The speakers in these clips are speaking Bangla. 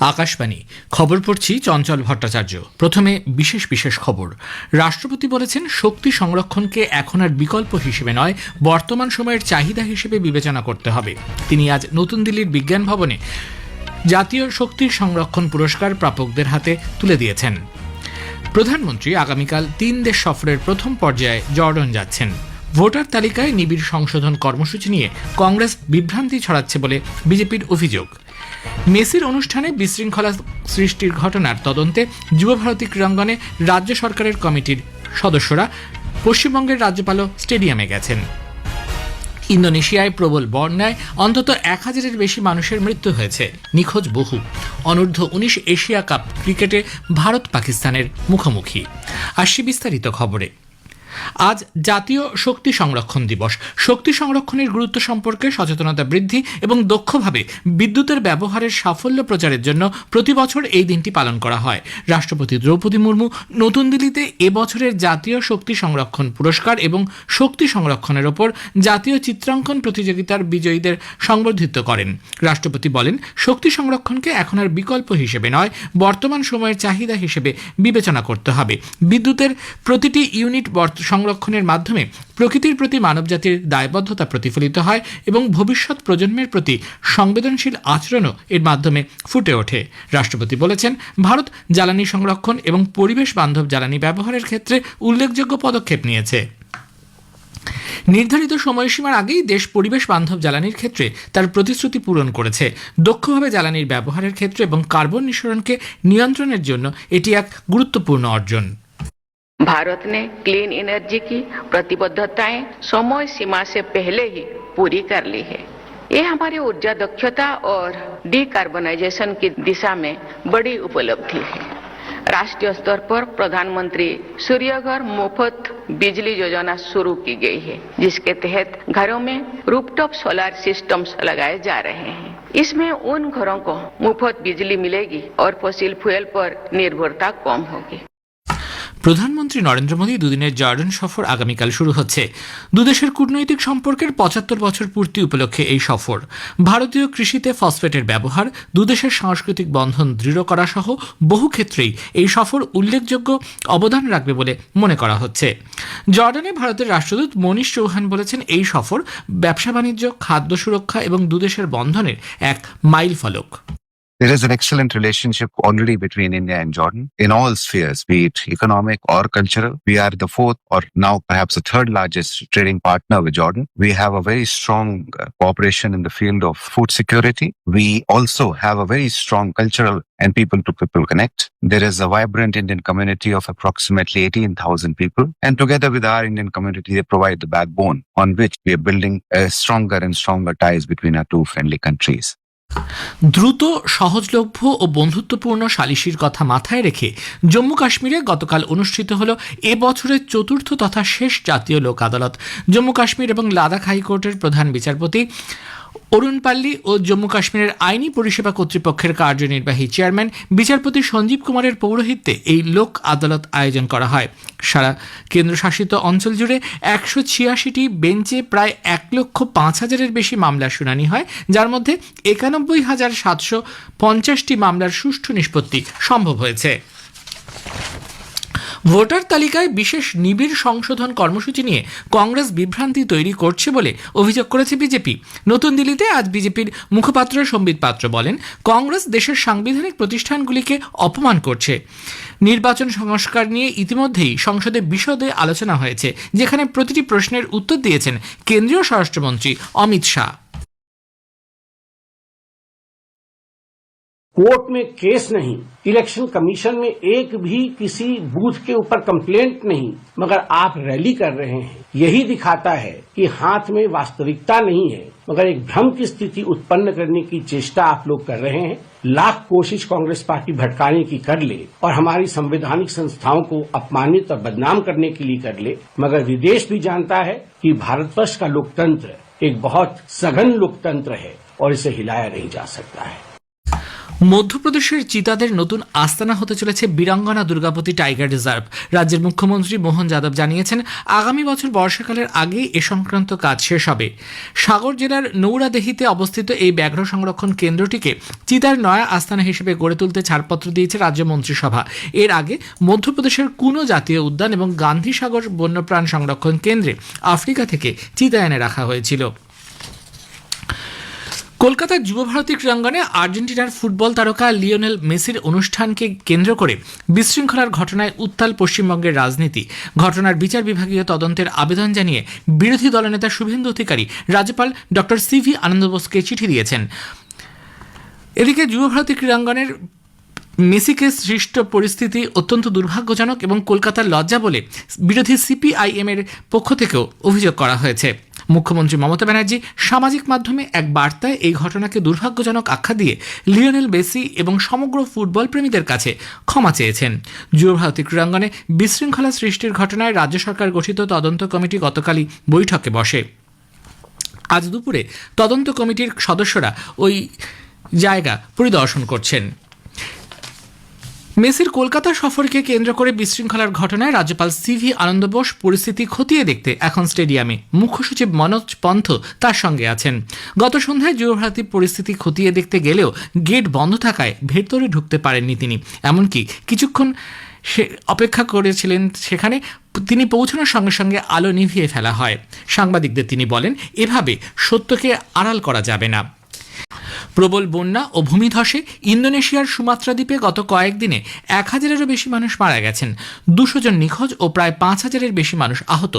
আকাশবাণী। খবর পড়ছি চঞ্চল ভট্টাচার্য। প্রথমে বিশেষ বিশেষ খবর। রাষ্ট্রপতি বলেছেন, শক্তি সংরক্ষণকে এখন আর বিকল্প হিসেবে নয়, বর্তমান সময়ের চাহিদা হিসেবে বিবেচনা করতে হবে। তিনি আজ নতুন দিল্লির বিজ্ঞান ভবনে জাতীয় শক্তি সংরক্ষণ পুরস্কার প্রাপকদের হাতে তুলে দিয়েছেন। প্রধানমন্ত্রী আগামীকাল তিন দেশ সফরের প্রথম পর্যায়ে জর্ডন যাচ্ছেন। ভোটার তালিকায় নিবিড় সংশোধন কর্মসূচি নিয়ে কংগ্রেস বিভ্রান্তি ছড়াচ্ছে বলে বিজেপির অভিযোগ। মেসির অনুষ্ঠানে বিশৃঙ্খলা সৃষ্টির ঘটনার তদন্তে যুবভারতী ক্রীড়াঙ্গনে রাজ্য সরকারের কমিটির সদস্যরা পশ্চিমবঙ্গের রাজ্যপালও স্টেডিয়ামে গেছেন। ইন্দোনেশিয়ায় প্রবল বন্যায় অন্তত এক হাজারের বেশি মানুষের মৃত্যু হয়েছে। নিখোঁজ বহু। অনূর্ধ্ব উনিশ এশিয়া কাপ ক্রিকেটে ভারত পাকিস্তানের মুখোমুখি। আসছি বিস্তারিত খবরে। আজ জাতীয় শক্তি সংরক্ষণ দিবস। শক্তি সংরক্ষণের গুরুত্ব সম্পর্কে সচেতনতা বৃদ্ধি এবং দক্ষভাবে বিদ্যুতের ব্যবহারের সাফল্য প্রচারের জন্য প্রতি বছর এই দিনটি পালন করা হয়। রাষ্ট্রপতি দ্রৌপদী মুর্মু নতুন দিল্লিতে এবছরের জাতীয় শক্তি সংরক্ষণ পুরস্কার এবং শক্তি সংরক্ষণের ওপর জাতীয় চিত্রাঙ্কন প্রতিযোগিতার বিজয়ীদের সংবর্ধিত করেন। রাষ্ট্রপতি বলেন, শক্তি সংরক্ষণকে এখন আর বিকল্প হিসেবে নয়, বর্তমান সময়ের চাহিদা হিসেবে বিবেচনা করতে হবে। বিদ্যুতের প্রতিটি ইউনিট সংরক্ষণের মাধ্যমে প্রকৃতির প্রতি মানবজাতির দায়বদ্ধতা প্রতিফলিত হয় এবং ভবিষ্যৎ প্রজন্মের প্রতি সংবেদনশীল আচরণও এর মাধ্যমে ফুটে ওঠে। রাষ্ট্রপতি বলেছেন, ভারত জ্বালানি সংরক্ষণ এবং পরিবেশ বান্ধব জ্বালানি ব্যবহারের ক্ষেত্রে উল্লেখযোগ্য পদক্ষেপ নিয়েছে। নির্ধারিত সময়সীমার আগেই দেশ পরিবেশ বান্ধব জ্বালানির ক্ষেত্রে তার প্রতিশ্রুতি পূরণ করেছে। দক্ষভাবে জ্বালানির ব্যবহারের ক্ষেত্রে এবং কার্বন নিঃসরণকে নিয়ন্ত্রণের জন্য এটি এক গুরুত্বপূর্ণ অর্জন। भारत ने क्लीन एनर्जी की प्रतिबद्धताएँ समय सीमा से पहले ही पूरी कर ली है। ये हमारी ऊर्जा दक्षता और डिकार्बनाइजेशन की दिशा में बड़ी उपलब्धि है। राष्ट्रीय स्तर पर प्रधानमंत्री सूर्यघर मुफ़्त बिजली योजना शुरू की गई है, जिसके तहत घरों में रूपटॉप सोलर सिस्टम्स लगाए जा रहे हैं। इसमें उन घरों को मुफ़्त बिजली मिलेगी और फॉसिल फ्यूल पर निर्भरता कम होगी। প্রধানমন্ত্রী নরেন্দ্র মোদী দুদিনের জর্ডান সফর আগামীকাল শুরু হচ্ছে। দুদেশের কূটনৈতিক সম্পর্কের পঁচাত্তর বছর পূর্তি উপলক্ষে এই সফর। ভারতীয় কৃষিতে ফসফেটের ব্যবহার, দুদেশের সাংস্কৃতিক বন্ধন দৃঢ় করা সহ বহু ক্ষেত্রেই এই সফর উল্লেখযোগ্য অবদান রাখবে বলে মনে করা হচ্ছে। জর্ডানে ভারতের রাষ্ট্রদূত মনীষ চৌহান বলেছেন, এই সফর ব্যবসা বাণিজ্য খাদ্য সুরক্ষা এবং দুদেশের বন্ধনের এক মাইল ফলক There is an excellent relationship already between India and Jordan in all spheres, be it economic or cultural. We are the fourth or now perhaps the third largest trading partner with Jordan. We have a very strong uh, cooperation in the field of food security. We also have a very strong cultural and people to people connect. There is a vibrant Indian community of approximately 18,000 people. And together with our Indian community, they provide the backbone on which we are building uh, stronger and stronger ties between our two friendly countries. দ্রুত, সহজলভ্য ও বন্ধুত্বপূর্ণ সালিশির কথা মাথায় রেখে জম্মু কাশ্মীরে গতকাল অনুষ্ঠিত হল এ বছরের চতুর্থ তথা শেষ জাতীয় লোক আদালত। জম্মু কাশ্মীর এবং লাদাখ হাইকোর্টের প্রধান বিচারপতি অরুণ পাল্লি ও জম্মু কাশ্মীরের আইনি পরিষেবা কর্তৃপক্ষের কার্যনির্বাহী চেয়ারম্যান, বিচারপতি সঞ্জীব কুমারের পৌরোহিত্যে এই লোক আদালত আয়োজন করা হয়। সারা কেন্দ্রশাসিত অঞ্চল জুড়ে একশো ছিয়াশিটি বেঞ্চে প্রায় এক লক্ষ পাঁচ হাজারের বেশি মামলার শুনানি হয়, যার মধ্যে একানব্বই হাজার সাতশো পঞ্চাশটি মামলার সুষ্ঠু নিষ্পত্তি সম্ভব হয়েছে। ভোটার তালিকায় বিশেষ নিবিড় সংশোধন কর্মসূচি নিয়ে কংগ্রেস বিভ্রান্তি তৈরি করছে বলে অভিযোগ করেছে বিজেপি। নতুন দিল্লিতে আজ বিজেপির মুখপাত্র সম্বিত পাত্র বলেন, কংগ্রেস দেশের সাংবিধানিক প্রতিষ্ঠানগুলিকে অপমান করছে। নির্বাচন সংস্কার নিয়ে ইতিমধ্যেই সংসদে বিশদে আলোচনা হয়েছে, যেখানে প্রতিটি প্রশ্নের উত্তর দিয়েছেন কেন্দ্রীয় স্বরাষ্ট্রমন্ত্রী অমিত শাহ। कोर्ट में केस नहीं, इलेक्शन कमीशन में एक भी किसी बूथ के ऊपर कंप्लेंट नहीं, मगर आप रैली कर रहे हैं। यही दिखाता है कि हाथ में वास्तविकता नहीं है, मगर एक भ्रम की स्थिति उत्पन्न करने की चेष्टा आप लोग कर रहे हैं। लाख कोशिश कांग्रेस पार्टी भटकाने की कर ले और हमारी संवैधानिक संस्थाओं को अपमानित और बदनाम करने के लिए कर ले, मगर विदेश भी जानता है कि भारतवर्ष का लोकतंत्र एक बहुत सघन लोकतंत्र है और इसे हिलाया नहीं जा सकता है। মধ্যপ্রদেশের চিতাদের নতুন আস্তানা হতে চলেছে বীরাঙ্গনা দুর্গাপতি টাইগার রিজার্ভ। রাজ্যের মুখ্যমন্ত্রী মোহন যাদব জানিয়েছেন, আগামী বছর বর্ষাকালের আগেই এ সংক্রান্ত কাজ শেষ হবে। সাগর জেলার নৌরাদেহিতে অবস্থিত এই ব্যাঘ্র সংরক্ষণ কেন্দ্রটিকে চিতার নয়া আস্তানা হিসেবে গড়ে তুলতে ছাড়পত্র দিয়েছে রাজ্য মন্ত্রিসভা। এর আগে মধ্যপ্রদেশের কুনো জাতীয় উদ্যান এবং গান্ধী সাগর বন্যপ্রাণ সংরক্ষণ কেন্দ্রে আফ্রিকা থেকে চিতা এনে রাখা হয়েছিল। কলকাতার যুবভারতী ক্রীড়াঙ্গনে আর্জেন্টিনার ফুটবল তারকা লিওনেল মেসির অনুষ্ঠানকে কেন্দ্র করে বিশৃঙ্খলার ঘটনায় উত্তাল পশ্চিমবঙ্গের রাজনীতি। ঘটনার বিচার বিভাগীয় তদন্তের আবেদন জানিয়ে বিরোধী দলনেতা শুভেন্দু অধিকারী, রাজ্যপাল ডক্টর সি ভি আনন্দ বোসকে চিঠি দিয়েছেন। এদিকে যুবভারতী ক্রীড়াঙ্গনের মেসিকে সৃষ্ট পরিস্থিতি অত্যন্ত দুর্ভাগ্যজনক এবং কলকাতার লজ্জা বলে বিরোধী সিপিআইএম এর পক্ষ থেকেও অভিযোগ করা হয়েছে। মুখ্যমন্ত্রী মমতা ব্যানার্জি সামাজিক মাধ্যমে এক বার্তায় এই ঘটনাকে দুর্ভাগ্যজনক আখ্যা দিয়ে লিওনেল বেসি এবং সমগ্র ফুটবল প্রেমীদের কাছে ক্ষমা চেয়েছেন। যুবভারতী ক্রীড়াঙ্গনে বিশৃঙ্খলা সৃষ্টির ঘটনায় রাজ্য সরকার গঠিত তদন্ত কমিটি গতকালই বৈঠকে বসে। আজ দুপুরে তদন্ত কমিটির সদস্যরা ওই জায়গা পরিদর্শন করছেন। মেসির কলকাতা সফরকে কেন্দ্র করে বিশৃঙ্খলার ঘটনায় রাজ্যপাল সিভি আনন্দ বোস পরিস্থিতি খতিয়ে দেখতে এখন স্টেডিয়ামে। মুখ্য সচিব মনোজ পন্থ তার সঙ্গে আছেন। গত সন্ধ্যায় যুবভারতী পরিস্থিতি খতিয়ে দেখতে গেলেও গেট বন্ধ থাকায় ভেতরে ঢুকতে পারেননি তিনি। এমনকি কিছুক্ষণ সে অপেক্ষা করেছিলেন সেখানে তিনি পৌঁছানোর সঙ্গে সঙ্গে আলো নিভিয়ে ফেলা হয়। সাংবাদিকদের তিনি বলেন, এভাবে সত্যকে আড়াল করা যাবে না। প্রবল বন্যা ও ভূমিধসে ইন্দোনেশিয়ার সুমাত্রা দ্বীপে গত কয়েকদিনে এক হাজারেরও বেশি মানুষ মারা গেছেন। দুশো জন নিখোঁজ ও প্রায় পাঁচ হাজারের বেশি মানুষ আহত।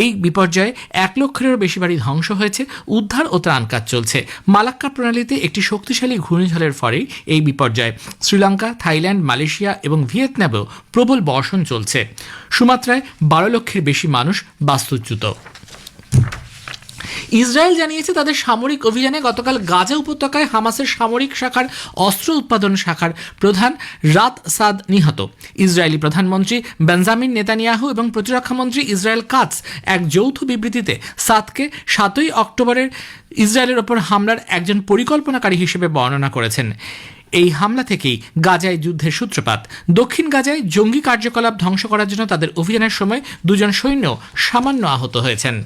এই বিপর্যয়ে এক লক্ষেরও বেশি বাড়ি ধ্বংস হয়েছে, উদ্ধার ও ত্রাণ কাজ চলছে। মালাক্কা প্রণালীতে একটি শক্তিশালী ঘূর্ণিঝড়ের ফলেই এই বিপর্যয়। শ্রীলঙ্কা, থাইল্যান্ড, মালয়েশিয়া এবং ভিয়েতনামেও প্রবল বর্ষণ চলছে। সুমাত্রায় বারো লক্ষের বেশি মানুষ বাস্তুচ্যুত। ইসরায়েল জানিয়েছে তাদের সামরিক অভিযানে গতকাল গাজা উপত্যকায় হামাসের সামরিক শাখার অস্ত্র উৎপাদন শাখার প্রধান রাত সাদ নিহত। ইসরায়েলি প্রধানমন্ত্রী বেঞ্জামিন নেতানিয়াহু এবং প্রতিরক্ষামন্ত্রী ইসরায়েল কাটস এক যৌথ বিবৃতিতে সাদকে সাতই অক্টোবরের ইসরায়েলের ওপর হামলার একজন পরিকল্পনাকারী হিসেবে বর্ণনা করেছেন। এই হামলা থেকেই গাজায় যুদ্ধের সূত্রপাত। দক্ষিণ গাজায় জঙ্গি কার্যকলাপ ধ্বংস করার জন্য তাদের অভিযানের সময় দুজন সৈন্য সামান্য আহত হয়েছেন।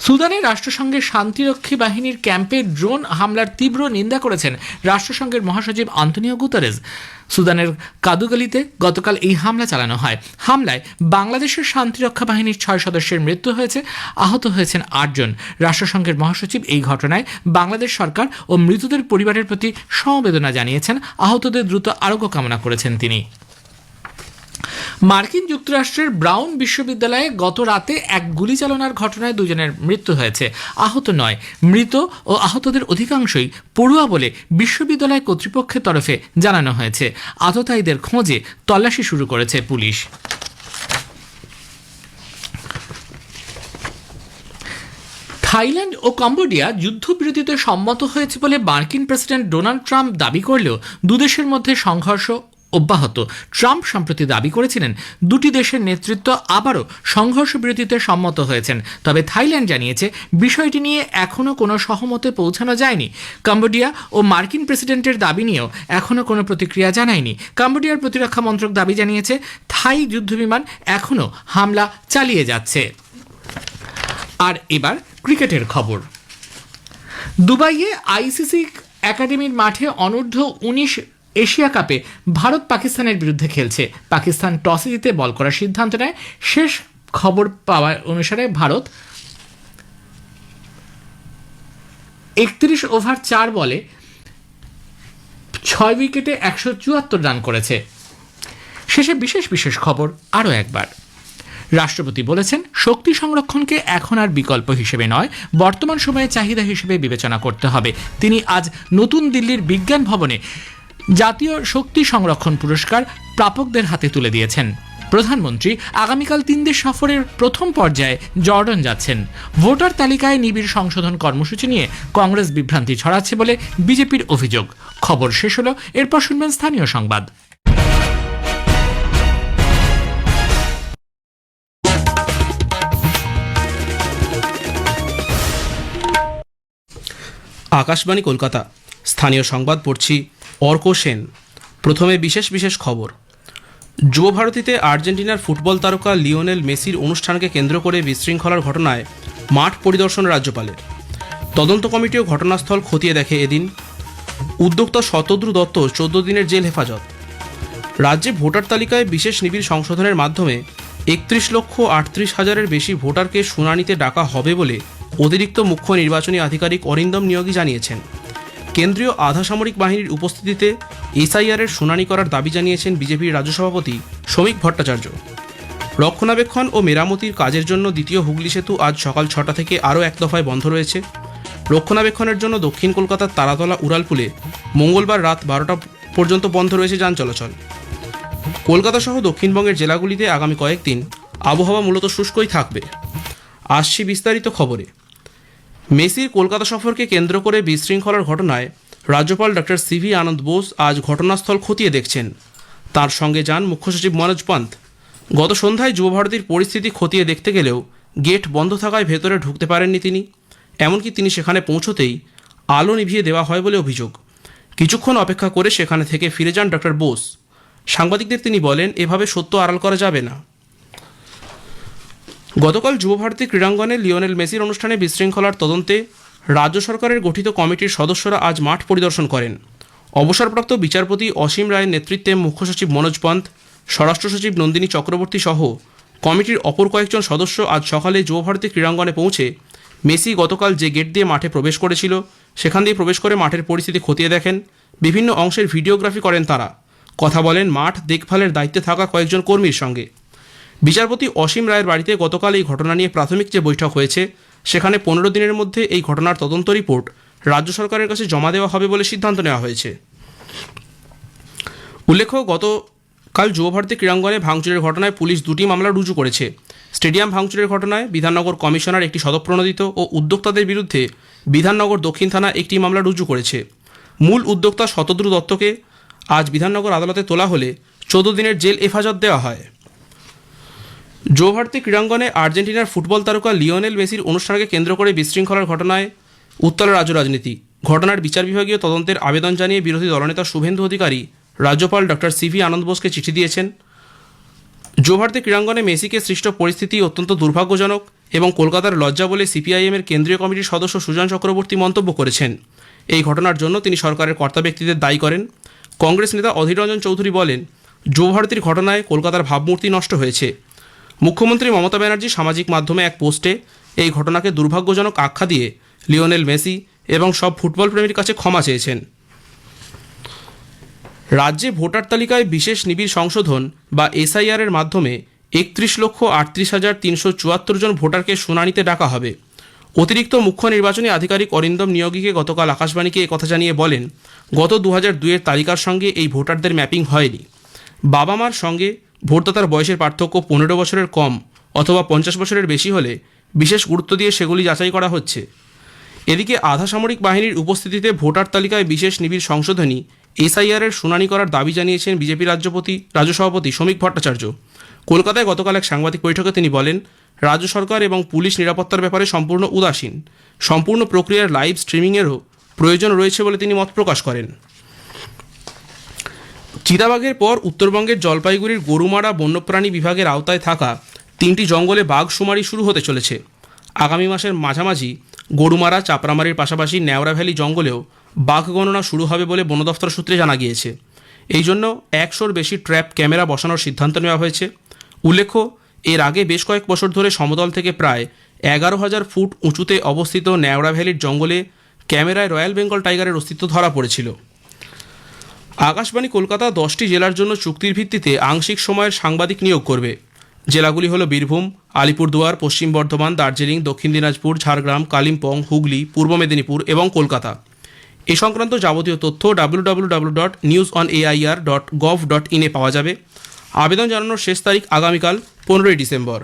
সুদানের রাষ্ট্রসংঘের শান্তিরক্ষী বাহিনীর ক্যাম্পে ড্রোন হামলার তীব্র নিন্দা করেছেন রাষ্ট্রসংঘের মহাসচিব আন্তনিও গুতারেজ। সুদানের কাদুগালিতে গতকাল এই হামলা চালানো হয়। হামলায় বাংলাদেশের শান্তিরক্ষা বাহিনীর ছয় সদস্যের মৃত্যু হয়েছে, আহত হয়েছেন আটজন রাষ্ট্রসংঘের মহাসচিব এই ঘটনায় বাংলাদেশ সরকার ও মৃতদের পরিবারের প্রতি সমবেদনা জানিয়েছেন। আহতদের দ্রুত আরোগ্য কামনা করেছেন তিনি। মার্কিন যুক্তরাষ্ট্রের ব্রাউন বিশ্ববিদ্যালয়ে গত রাতে এক গুলি চালনার ঘটনায় দুজনের মৃত্যু হয়েছে। আহত নয়, মৃত ও আহতদের অধিকাংশই পড়ুয়া বলে বিশ্ববিদ্যালয় কর্তৃপক্ষের তরফে জানানো হয়েছে। আততায়ীদের খোঁজে তল্লাশি শুরু করেছে পুলিশ। থাইল্যান্ড ও কম্বোডিয়া যুদ্ধবিরতিতে সম্মত হয়েছে বলে মার্কিন প্রেসিডেন্ট ডোনাল্ড ট্রাম্প দাবি করলেও দুদেশের মধ্যে সংঘর্ষ অব্যাহত। ট্রাম্প সম্প্রতি দাবি করেছিলেন, দুটি দেশের নেতৃত্ব আবারও সংঘর্ষ বিরতিতে সম্মত হয়েছেন। তবে থাইল্যান্ড জানিয়েছে, বিষয়টি নিয়ে এখনও কোনো সহমতে পৌঁছানো যায়নি। কম্বোডিয়া ও মার্কিন প্রেসিডেন্টের দাবি নিয়েও এখনও কোনো প্রতিক্রিয়া জানায়নি। কম্বোডিয়ার প্রতিরক্ষা মন্ত্রক দাবি জানিয়েছে, থাই যুদ্ধবিমান এখনও হামলা চালিয়ে যাচ্ছে। আর এবার ক্রিকেটের খবর। দুবাইয়ে আইসিসি একাডেমির মাঠে অনূর্ধ্ব উনিশ এশিয়া কাপে ভারত পাকিস্তানের বিরুদ্ধে খেলছে। পাকিস্তান টসে জিতে বল করার সিদ্ধান্ত নেয়। শেষ খবর পাওয়া অনুসারে ভারত একত্রিশ ওভার চার বলে ছয় উইকেটে একশো চুয়াত্তর রান করেছে। শেষে বিশেষ বিশেষ খবর আরও একবার। রাষ্ট্রপতি বলেছেন, শক্তি সংরক্ষণকে এখন আর বিকল্প হিসেবে নয়, বর্তমান সময়ে চাহিদা হিসেবে বিবেচনা করতে হবে। তিনি আজ নতুন দিল্লির বিজ্ঞান ভবনে জাতীয় শক্তি সংরক্ষণ পুরস্কার প্রাপকদের হাতে তুলে দিয়েছেন। প্রধানমন্ত্রী আগামীকাল তিন দেশ সফরের প্রথম পর্যায়ে জর্ডন যাচ্ছেন। ভোটার তালিকায় নিবিড় সংশোধন কর্মসূচি নিয়ে কংগ্রেস বিভ্রান্তি ছড়াচ্ছে বলে বিজেপির অভিযোগ। খবর শেষ হলো, এরপর শুনবেন স্থানীয় সংবাদ। আকাশবাণী কলকাতা। স্থানীয় সংবাদ পড়ছি অর্ক সেন, প্রথমে বিশেষ বিশেষ খবর। যুব ভারতীতে আর্জেন্টিনার ফুটবল তারকা লিওনেল মেসির অনুষ্ঠানকে কেন্দ্র করে বিশৃঙ্খলার ঘটনায় মাঠ পরিদর্শন রাজ্যপালের। তদন্ত কমিটিও ঘটনাস্থল খতিয়ে দেখে এদিন। উদ্যোক্তা শতদ্রু দত্ত চোদ্দ দিনের জেল হেফাজত। রাজ্যে ভোটার তালিকায় বিশেষ নিবিড় সংশোধনের মাধ্যমে একত্রিশ লক্ষ আটত্রিশ হাজারের বেশি ভোটারকে শুনানিতে ডাকা হবে বলে অতিরিক্ত মুখ্য নির্বাচনী আধিকারিক অরিন্দম নিয়োগী জানিয়েছেন। কেন্দ্রীয় আধা সামরিক বাহিনীর উপস্থিতিতে এসআইআরের শুনানি করার দাবি জানিয়েছেন বিজেপির রাজ্য সভাপতি শ্রমিক ভট্টাচার্য। রক্ষণাবেক্ষণ ও মেরামতির কাজের জন্য দ্বিতীয় হুগলি সেতু আজ সকাল ছটা থেকে আরও এক দফায় বন্ধ রয়েছে। রক্ষণাবেক্ষণের জন্য দক্ষিণ কলকাতার তারাতলা উড়ালপুলে মঙ্গলবার রাত বারোটা পর্যন্ত বন্ধ রয়েছে যান চলাচল। কলকাতা সহ দক্ষিণবঙ্গের জেলাগুলিতে আগামী কয়েকদিন আবহাওয়া মূলত শুষ্কই থাকবে। আসছি বিস্তারিত খবরে। মেসির কলকাতা সফরকে কেন্দ্র করে বিশৃঙ্খলার ঘটনায় রাজ্যপাল ডক্টর সিভি আনন্দ বোস আজ ঘটনাস্থল খতিয়ে দেখছেন। তার সঙ্গে যান মুখ্য সচিব মনোজ পান্ত গত সন্ধ্যায় যুবভারতীর পরিস্থিতি খতিয়ে দেখতে গেলেও গেট বন্ধ থাকায় ভেতরে ঢুকতে পারেননি তিনি। এমনকি তিনি সেখানে পৌঁছতেই আলো নিভিয়ে দেওয়া হয় বলে অভিযোগ। কিছুক্ষণ অপেক্ষা করে সেখানে থেকে ফিরে যান ডক্টর বোস। সাংবাদিকদের তিনি বলেন, এভাবে সত্য আড়াল করা যাবে না। গতকাল যুবভারতী ক্রীড়াঙ্গনে লিওনেল মেসির অনুষ্ঠানে বিশৃঙ্খলার তদন্তে রাজ্য সরকারের গঠিত কমিটির সদস্যরা আজ মাঠ পরিদর্শন করেন। অবসরপ্রাপ্ত বিচারপতি অসীম রায়ের নেতৃত্বে মুখ্য সচিব মনোজ পন্থ, স্বরাষ্ট্র সচিব নন্দিনী চক্রবর্তী সহ কমিটির অপর কয়েকজন সদস্য আজ সকালে যুবভারতী ক্রীড়াঙ্গনে পৌঁছে মেসি গতকাল যে গেট দিয়ে মাঠে প্রবেশ করেছিল, সেখান দিয়ে প্রবেশ করে মাঠের পরিস্থিতি খতিয়ে দেখেন। বিভিন্ন অংশের ভিডিওগ্রাফি করেন তারা। কথা বলেন, মাঠ দেখভালের দায়িত্বে থাকা কয়েকজন কর্মীর সঙ্গে। বিচারপতি অসীম রায়ের বাড়িতে গতকাল এই ঘটনা নিয়ে প্রাথমিক যে বৈঠক হয়েছে, সেখানে পনেরো দিনের মধ্যে এই ঘটনার তদন্ত রিপোর্ট রাজ্য সরকারের কাছে জমা দেওয়া হবে বলে সিদ্ধান্ত নেওয়া হয়েছে। উল্লেখ্য, গতকাল যুবভারতী ক্রীড়াঙ্গনে ভাঙচুরের ঘটনায় পুলিশ দুটি মামলা রুজু করেছে। স্টেডিয়াম ভাঙচুরের ঘটনায় বিধাননগর কমিশনার একটি সদপ্রণোদিত ও উদ্যোক্তাদের বিরুদ্ধে বিধাননগর দক্ষিণ থানা একটি মামলা রুজু করেছে। মূল উদ্যোক্তা শতদ্রু দত্তকে আজ বিধাননগর আদালতে তোলা হলে চোদ্দ দিনের জেল হেফাজত দেওয়া হয়। যুবভারতী ক্রীড়াঙ্গনে আর্জেন্টিনার ফুটবল তারকা লিওনেল মেসির অনুষ্ঠানকে কেন্দ্র করে বিশৃঙ্খলার ঘটনায় উত্তর রাজ্য রাজনীতি। ঘটনার বিচার বিভাগীয় তদন্তের আবেদন জানিয়ে বিরোধী দলনেতা শুভেন্দু অধিকারী, রাজ্যপাল ডক্টর সিভি আনন্দ বোসকে চিঠি দিয়েছেন। যুবভারতী ক্রীড়াঙ্গনে মেসিকে সৃষ্ট পরিস্থিতি অত্যন্ত দুর্ভাগ্যজনক এবং কলকাতার লজ্জা বলে সিপিআইএমের কেন্দ্রীয় কমিটির সদস্য সুজন চক্রবর্তী মন্তব্য করেছেন। এই ঘটনার জন্য তিনি সরকারের কর্তা ব্যক্তিদের দায়ী করেন। কংগ্রেস নেতা অধীর রঞ্জন চৌধুরী বলেন যুবভারতীর ঘটনায় কলকাতার ভাবমূর্তি নষ্ট হয়েছে। মুখ্যমন্ত্রী মমতা ব্যানার্জি সামাজিক মাধ্যমে এক পোস্টে এই ঘটনাকে দুর্ভাগ্যজনক আখ্যা দিয়ে লিওনেল মেসি এবং সব ফুটবল প্রেমীর কাছে ক্ষমা চেয়েছেন। রাজ্যে ভোটার তালিকায় বিশেষ নিবিড় সংশোধন বা এসআইআর এর মাধ্যমে একত্রিশ লক্ষ আটত্রিশ হাজার তিনশো চুয়াত্তর জন ভোটারকে শুনানিতে ডাকা হবে। অতিরিক্ত মুখ্য নির্বাচনী আধিকারিক অরিন্দম নিয়োগীকে গতকাল আকাশবাণীকে কথা জানিয়ে বলেন, গত দু হাজার দুইয়ের তালিকার সঙ্গে এই ভোটারদের ম্যাপিং হয়নি। বাবা মার সঙ্গে ভোটদাতার বয়সের পার্থক্য পনেরো বছরের কম অথবা পঞ্চাশ বছরের বেশি হলে বিশেষ গুরুত্ব দিয়ে সেগুলি যাচাই করা হচ্ছে। এদিকে আধা সামরিক বাহিনীর উপস্থিতিতে ভোটার তালিকায় বিশেষ নিবিড় সংশোধনী এসআইআরের শুনানি করার দাবি জানিয়েছেন বিজেপি রাজ্যপতি, রাজ্য সভাপতি শ্রমিক ভট্টাচার্য। কলকাতায় গতকাল এক সাংবাদিক বৈঠকে তিনি বলেন, রাজ্য সরকার এবং পুলিশ নিরাপত্তার ব্যাপারে সম্পূর্ণ উদাসীন। সম্পূর্ণ প্রক্রিয়ার লাইভ স্ট্রিমিংয়েরও প্রয়োজন রয়েছে বলে তিনি মত প্রকাশ করেন। চিতাবাঘের পর উত্তরবঙ্গের জলপাইগুড়ির গরুমারা বন্যপ্রাণী বিভাগের আওতায় থাকা তিনটি জঙ্গলে বাঘ শুমারি শুরু হতে চলেছে। আগামী মাসের মাঝামাঝি গরুমারা চাপড়ামারির পাশাপাশি ন্যাওড়া ভ্যালি জঙ্গলেও বাঘ গণনা শুরু হবে বলে বন দফতর সূত্রে জানা গিয়েছে। এই জন্য একশোর বেশি ট্র্যাপ ক্যামেরা বসানোর সিদ্ধান্ত নেওয়া হয়েছে। উল্লেখ্য, এর আগে বেশ কয়েক বছর ধরে সমতল থেকে প্রায় এগারো হাজার ফুট উঁচুতে অবস্থিত ন্যাওড়া ভ্যালির জঙ্গলে ক্যামেরায় রয়্যাল বেঙ্গল টাইগারের অস্তিত্ব ধরা পড়েছিল। আকাশবাণী কলকাতা দশটি জেলার জন্য চুক্তির ভিত্তিতে আংশিক সময়ের সাংবাদিক নিয়োগ করবে। জেলাগুলি হল বীরভূম, আলিপুরদুয়ার, পশ্চিম বর্ধমান, দার্জিলিং, দক্ষিণ দিনাজপুর, ঝাড়গ্রাম, কালিম্পং, হুগলি, পূর্ব মেদিনীপুর এবং কলকাতা। এ সংক্রান্ত যাবতীয় তথ্য W W W dot news on AIR dot gov dot ইনে পাওয়া যাবে। আবেদন জানানোর শেষ তারিখ আগামীকাল, পনেরোই ডিসেম্বর।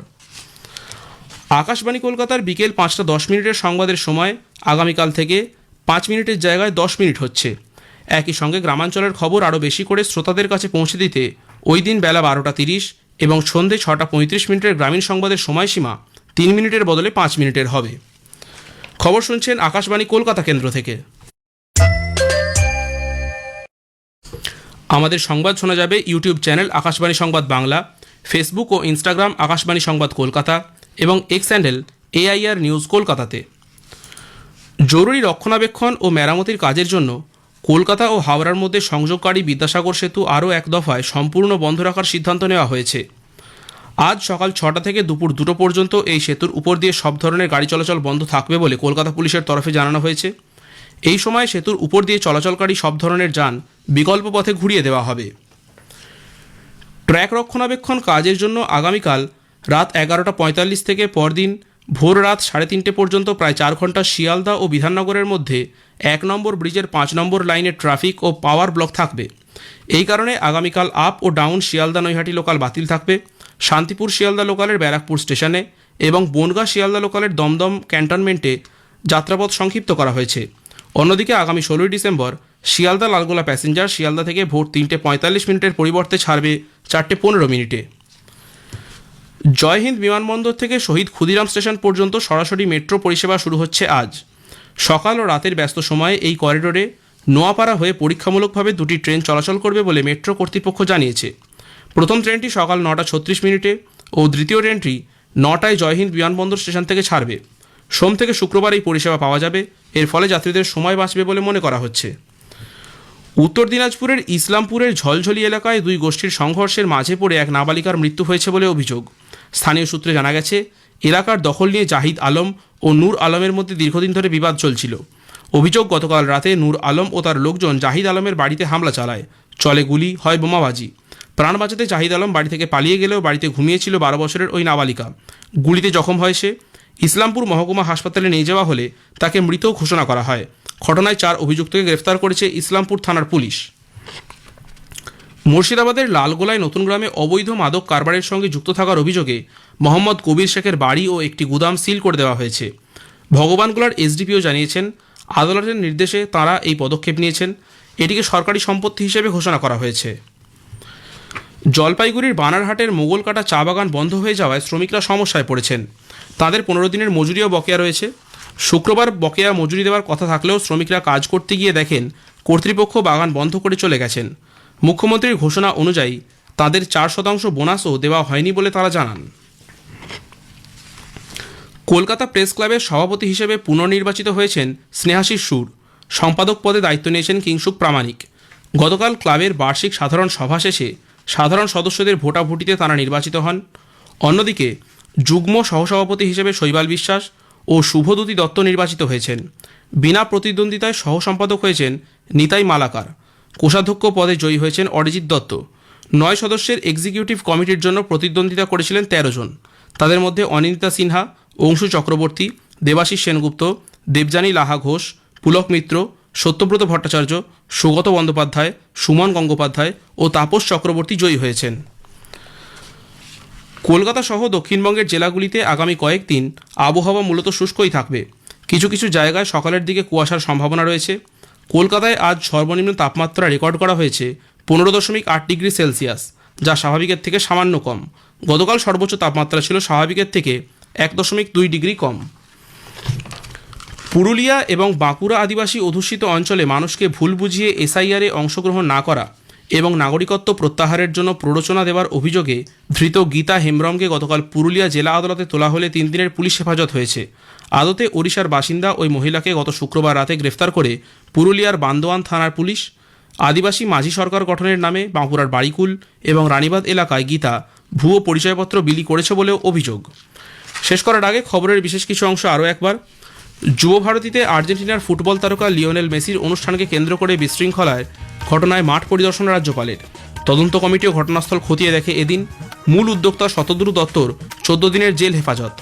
আকাশবাণী কলকাতার বিকেল পাঁচটা দশ মিনিটের সংবাদের সময় আগামীকাল থেকে পাঁচ মিনিটের জায়গায় দশ মিনিট হচ্ছে। একই সঙ্গে গ্রামাঞ্চলের খবর আরও বেশি করে শ্রোতাদের কাছে পৌঁছে দিতে ওই দিন বেলা বারোটা তিরিশ এবং সন্ধে ছটা পঁয়ত্রিশ মিনিটের গ্রামীণ সংবাদের সময়সীমা তিন মিনিটের বদলে পাঁচ মিনিটের হবে। খবর শুনছেন আকাশবাণী কলকাতা কেন্দ্র থেকে। আমাদের সংবাদ শোনা যাবে ইউটিউব চ্যানেল আকাশবাণী সংবাদ বাংলা, ফেসবুক ও ইনস্টাগ্রাম আকাশবাণী সংবাদ কলকাতা এবং এক্স হ্যান্ডেল এআইআর নিউজ কলকাতাতে। জরুরি রক্ষণাবেক্ষণ ও মেরামতির কাজের জন্য কলকাতা ও হাওড়ার মধ্যে সংযোগকারী বিদ্যাসাগর সেতু আরও এক দফায় সম্পূর্ণ বন্ধ রাখার সিদ্ধান্ত নেওয়া হয়েছে। আজ সকাল ছটা থেকে দুপুর দুটো পর্যন্ত এই সেতুর উপর দিয়ে সব ধরনের গাড়ি চলাচল বন্ধ থাকবে বলে কলকাতা পুলিশের তরফে জানানো হয়েছে। এই সময় সেতুর উপর দিয়ে চলাচলকারী সব ধরনের যান বিকল্প পথে ঘুরিয়ে দেওয়া হবে। ট্র্যাক রক্ষণাবেক্ষণ কাজের জন্য আগামীকাল রাত এগারোটা পঁয়তাল্লিশ থেকে পরদিন ভোর রাত সাড়ে তিনটে পর্যন্ত প্রায় চার ঘণ্টা শিয়ালদা ও বিধাননগরের মধ্যে এক নম্বর ব্রিজের পাঁচ নম্বর লাইনে ট্রাফিক ও পাওয়ার ব্লক থাকবে। এই কারণে আগামীকাল আপ ও ডাউন শিয়ালদা নৈহাটি লোকাল বাতিল থাকবে। শান্তিপুর শিয়ালদা লোকালের ব্যারাকপুর স্টেশনে এবং বনগাঁ শিয়ালদা লোকালের দমদম ক্যান্টনমেন্টে যাত্রাপথ সংক্ষিপ্ত করা হয়েছে। অন্যদিকে আগামী ষোলোই ডিসেম্বর শিয়ালদা লালগোলা প্যাসেঞ্জার শিয়ালদা থেকে ভোর তিনটে পঁয়তাল্লিশ মিনিটের পরিবর্তে ছাড়বে চারটে পনেরো মিনিটে। জয়হিন্দ বিমানবন্দর থেকে শহীদ ক্ষুদিরাম স্টেশন পর্যন্ত সরাসরি মেট্রো পরিষেবা শুরু হচ্ছে আজ। সকাল ও রাতের ব্যস্ত সময়ে এই করিডোরে নোয়াপাড়া হয়ে পরীক্ষামূলকভাবে দুটি ট্রেন চলাচল করবে বলে মেট্রো কর্তৃপক্ষ জানিয়েছে। প্রথম ট্রেনটি সকাল নটা ছত্রিশ মিনিটে ও দ্বিতীয় ট্রেনটি নটায় জয়হিন্দ বিমানবন্দর স্টেশন থেকে ছাড়বে। সোম থেকে শুক্রবার এই পরিষেবা পাওয়া যাবে। এর ফলে যাত্রীদের সময় বাঁচবে বলে মনে করা হচ্ছে। উত্তর দিনাজপুরের ইসলামপুরের ঝলঝলি এলাকায় দুই গোষ্ঠীর সংঘর্ষের মাঝে পড়ে এক নাবালিকার মৃত্যু হয়েছে বলে অভিযোগ। স্থানীয় সূত্রে জানা গেছে, এলাকার দখল নিয়ে জাহিদ আলম ও নূর আলমের মধ্যে দীর্ঘদিন ধরে বিবাদ চলছিল। অভিযোগ গতকাল রাতে নূর আলম ও তার লোকজন জাহিদ আলমের বাড়িতে হামলা চালায়। চলে গুলি, হয় বোমাবাজি। প্রাণ বাঁচাতে জাহিদ আলম বাড়ি থেকে পালিয়ে গেলেও বাড়িতে ঘুমিয়েছিল বারো বছরের ওই নাবালিকা। গুলিতে জখম হয় সে। ইসলামপুর মহকুমা হাসপাতালে নিয়ে যাওয়া হলে তাকে মৃত ঘোষণা করা হয়। ঘটনায় চার অভিযুক্তকে গ্রেফতার করেছে ইসলামপুর থানার পুলিশ। মুর্শিদাবাদের লালগোলায় নতুন গ্রামে অবৈধ মাদক কারবারের সঙ্গে যুক্ত থাকার অভিযোগে মোহাম্মদ কবির শেখের বাড়ি ও একটি গুদাম সিল করে দেওয়া হয়েছে। ভগবানগোলার এসডিপিও জানিয়েছেন, আদালতের নির্দেশে তাঁরা এই পদক্ষেপ নিয়েছেন। এটিকে সরকারি সম্পত্তি হিসেবে ঘোষণা করা হয়েছে। জলপাইগুড়ির বানারহাটের মোগলকাটা চা বাগান বন্ধ হয়ে যাওয়ায় শ্রমিকরা সমস্যায় পড়েছেন। তাদের পনেরো দিনের মজুরিও বকেয়া রয়েছে। শুক্রবার বকেয়া মজুরি দেওয়ার কথা থাকলেও শ্রমিকরা কাজ করতে গিয়ে দেখেন, কর্তৃপক্ষ বাগান বন্ধ করে চলে গেছেন। মুখ্যমন্ত্রীর ঘোষণা অনুযায়ী তাদের চার শতাংশ বোনাসও দেওয়া হয়নি বলে তারা জানান। কলকাতা প্রেস ক্লাবের সভাপতি হিসেবে পুনর্নির্বাচিত হয়েছেন স্নেহাশিস সুর। সম্পাদক পদে দায়িত্ব নিয়েছেন কিংসুক প্রামাণিক। গতকাল ক্লাবের বার্ষিক সাধারণ সভা শেষে সাধারণ সদস্যদের ভোটাভুটিতে তারা নির্বাচিত হন। অন্যদিকে, যুগ্ম সহসভাপতি হিসেবে শৈবাল বিশ্বাস ও শুভদূতি দত্ত নির্বাচিত হয়েছেন। বিনা প্রতিদ্বন্দ্বিতায় সহ সম্পাদক হয়েছেন নিতাই মালাকার। কোষাধ্যক্ষ পদে জয়ী হয়েছেন অরিজিৎ দত্ত। নয় সদস্যের এক্সিকিউটিভ কমিটির জন্য প্রতিদ্বন্দ্বিতা করেছিলেন তেরো জন। তাদের মধ্যে অনিন্দিতা সিনহা, অংশু চক্রবর্তী, দেবাশিস সেনগুপ্ত, দেবযানী লাহা ঘোষ, পুলক মিত্র, সত্যব্রত ভট্টাচার্য, সুগত বন্দ্যোপাধ্যায়, সুমন গঙ্গোপাধ্যায় ও তাপস চক্রবর্তী জয়ী হয়েছেন। কলকাতা সহ দক্ষিণবঙ্গের জেলাগুলিতে আগামী কয়েকদিন আবহাওয়া মূলত শুষ্কই থাকবে। কিছু কিছু জায়গায় সকালের দিকে কুয়াশার সম্ভাবনা রয়েছে। কলকাতায় আজ সর্বনিম্ন তাপমাত্রা রেকর্ড করা হয়েছে পনেরো দশমিক আট ডিগ্রি সেলসিয়াস, যা স্বাভাবিকের থেকে সামান্য কম। গতকাল সর্বোচ্চ তাপমাত্রা ছিল স্বাভাবিকের থেকে এক দশমিক দুই ডিগ্রি কম। পুরুলিয়া এবং বাঁকুড়া আদিবাসী অধ্যুষিত অঞ্চলে মানুষকে ভুল বুঝিয়ে এসআইআরে অংশগ্রহণ না করা এবং নাগরিকত্ব প্রত্যাহারের জন্য প্ররোচনা দেওয়ার অভিযোগে ধৃত গীতা হেমব্রমকে গতকাল পুরুলিয়া জেলা আদালতে তোলা হলে তিন দিনের পুলিশ হেফাজত হয়েছে। আদতে ওড়িশার বাসিন্দা ওই মহিলাকে গত শুক্রবার রাতে গ্রেফতার করে পুরুলিয়ার বান্দোয়ান থানার পুলিশ, আদিবাসী মাঝি সরকার গঠনের নামে বাঁকুড়ার বাড়িকুল এবং রানীবাদ এলাকায় গীতা ভুয়ো পরিচয়পত্র বিলি করেছে বলেও অভিযোগ। শেষ করার আগে খবরের বিশেষ কিছু অংশ আরও একবার। যুব ভারতীতে আর্জেন্টিনার ফুটবল তারকা লিওনেল মেসির অনুষ্ঠানকে কেন্দ্র করে বিশৃঙ্খলায় ঘটনায় মাঠ পরিদর্শন রাজ্যপালের। তদন্ত কমিটিও ঘটনাস্থল খতিয়ে দেখে এদিন মূল উদ্যোক্তা শতদ্রু দত্তর চোদ্দ দিনের জেল হেফাজত।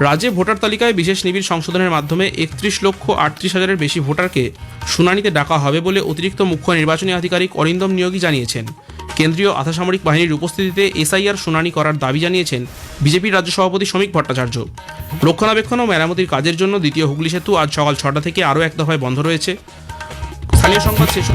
রাজ্যে ভোটার তালিকায় বিশেষ নিবিড় সংশোধনের মাধ্যমে একত্রিশ লক্ষ আটত্রিশ হাজারের বেশি ভোটারকে শুনানিতে ডাকা হবে বলে অতিরিক্ত মুখ্য নির্বাচনী আধিকারিক অরিন্দম নিয়োগী জানিয়েছেন। কেন্দ্রীয় আধাসামরিক বাহিনীর উপস্থিতিতে এসআইআর শুনানি করার দাবি জানিয়েছেন বিজেপির রাজ্য সভাপতি শ্রমিক ভট্টাচার্য। রক্ষণাবেক্ষণ ও মেরামতির কাজের জন্য দ্বিতীয় হুগলি সেতু আজ সকাল ছটা থেকে আরও এক দফায় বন্ধ রয়েছে। স্থানীয় সংবাদ শেষ।